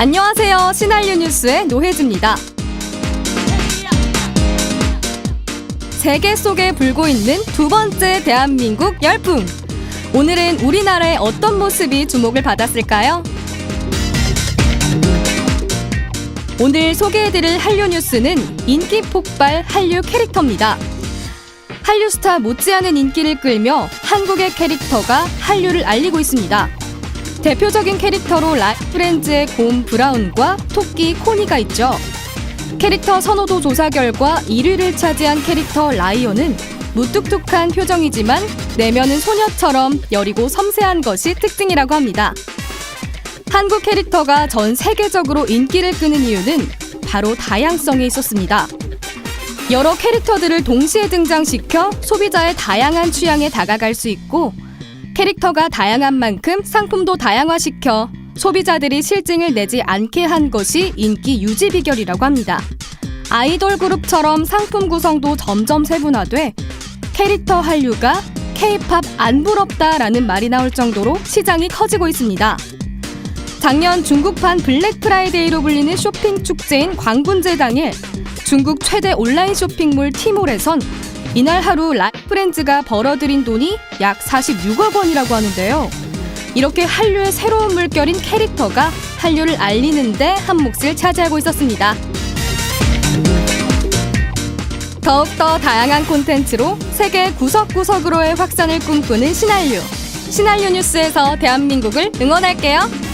안녕하세요. 시나리오 뉴스의 노혜지입니다. 세계 속에 불고 있는 두 번째 대한민국 열풍. 오늘은 우리나라의 어떤 모습이 주목을 받았을까요? 오늘 소개해드릴 한류 뉴스는 인기 폭발 한류 캐릭터입니다. 한류 스타 못지않은 인기를 끌며 한국의 캐릭터가 한류를 알리고 있습니다. 대표적인 캐릭터로 라이프렌즈의 곰 브라운과 토끼 코니가 있죠. 캐릭터 선호도 조사 결과 1위를 차지한 캐릭터 라이언은 무뚝뚝한 표정이지만 내면은 소녀처럼 여리고 섬세한 것이 특징이라고 합니다. 한국 캐릭터가 전 세계적으로 인기를 끄는 이유는 바로 다양성에 있었습니다. 여러 캐릭터들을 동시에 등장시켜 소비자의 다양한 취향에 다가갈 수 있고 캐릭터가 다양한 만큼 상품도 다양화시켜 소비자들이 실증을 내지 않게 한 것이 인기 유지 비결이라고 합니다. 아이돌 그룹처럼 상품 구성도 점점 세분화돼 캐릭터 한류가 K-팝 안 부럽다라는 말이 나올 정도로 시장이 커지고 있습니다. 작년 중국판 블랙 프라이데이로 불리는 쇼핑 축제인 광군제 당일 중국 최대 온라인 쇼핑몰 티몰에선 이날 하루 라이프렌즈가 벌어들인 돈이 약 46억 원이라고 하는데요. 이렇게 한류의 새로운 물결인 캐릭터가 한류를 알리는데 한 몫을 차지하고 있었습니다. 더욱더 다양한 콘텐츠로 세계 구석구석으로의 확산을 꿈꾸는 신한류. 신한류 뉴스에서 대한민국을 응원할게요.